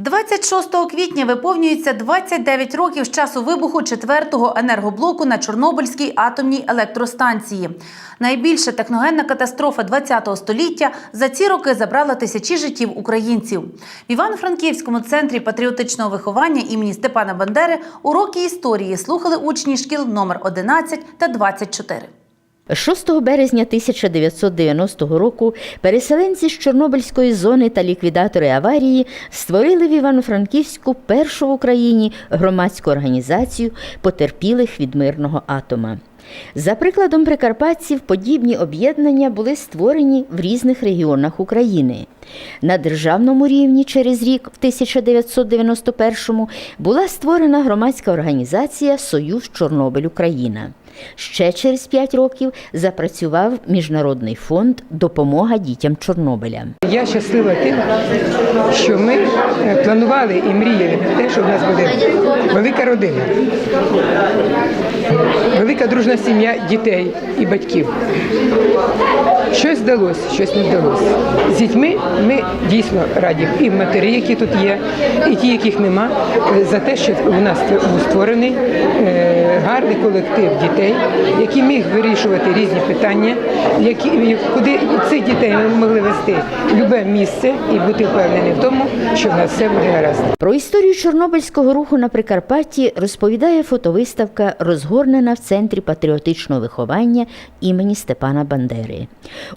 26 квітня виповнюється 29 років з часу вибуху четвертого енергоблоку на Чорнобильській атомній електростанції. Найбільша техногенна катастрофа ХХ століття за ці роки забрала тисячі життів українців. В Івано-Франківському центрі патріотичного виховання імені Степана Бандери уроки історії слухали учні шкіл номер 11 та 24. 6 березня 1990 року переселенці з Чорнобильської зони та ліквідатори аварії створили в Івано-Франківську першу в Україні громадську організацію потерпілих від мирного атома. За прикладом прикарпатців, подібні об'єднання були створені в різних регіонах України. На державному рівні через рік, в 1991-му, була створена громадська організація Союз Чорнобиль Україна. Ще через п'ять років запрацював Міжнародний фонд Допомога дітям Чорнобиля. Я щаслива тим, що ми е, планували і мріяли те, що в нас буде велика родина, велика дружна сім'я дітей і батьків. Щось вдалося, щось не вдалося. З дітьми ми дійсно раді. І матері, які тут є, і ті, яких нема, за те, що у нас створений е, гарний колектив дітей, які міг вирішувати різні питання, які, куди цих дітей ми могли вести любе місце і бути впевнені в тому, що в нас все буде гаразд. Про історію Чорнобильського руху на Прикарпатті розповідає фотовиставка, розгорнена в центрі патріотичного виховання імені Степана Бандери.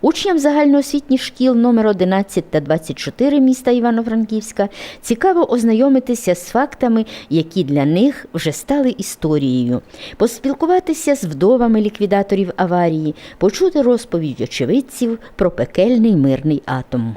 Учням загальноосвітніх шкіл номер 11 та 24 міста Івано-Франківська цікаво ознайомитися з фактами, які для них вже стали історією, поспілкуватися з вдовами ліквідаторів аварії, почути розповідь очевидців про пекельний мирний атом.